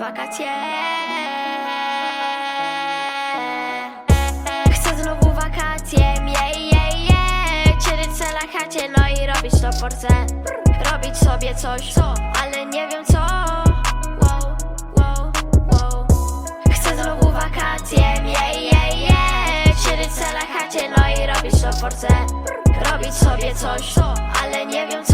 wakacje. Chcę znowu wakacje, jej, jej, jej Cieryce na chacie, no i robić to porce Robić sobie coś, ale nie wiem co. Wow, wow, wow. Chcę znowu wakacje, jej, jej, jej Cieryce na chacie, no i robić to porce Robić sobie coś, ale nie wiem co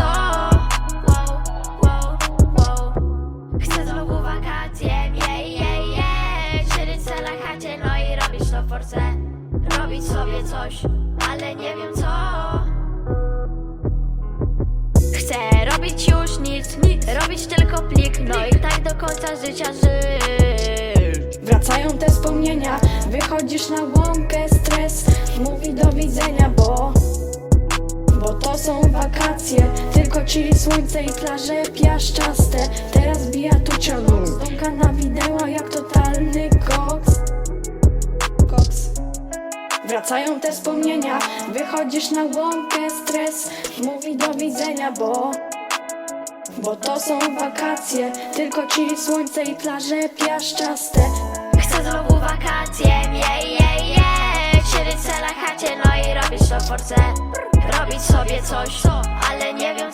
wakacje, jej, jej, jej Cieryce na chacie, no i robić to force. Robić sobie coś, ale nie wiem co. Chcę robić już nic, robić tylko plik. No i tak do końca życia żyć. Wracają te wspomnienia, wychodzisz na łąkę, stres mówi do widzenia, bo bo to są wakacje, tylko chili, słońce i plaże piaszczaste. Teraz bija tu ciągu, Wracają te wspomnienia, wychodzisz na łąkę, stres mówi do widzenia, bo bo to są wakacje, tylko chili, słońce i plaże piaszczaste. Chcę znowu wakacje, jej, jej, jej Cieryce na chacie, no i robić to force. Robić sobie coś, ale nie wiem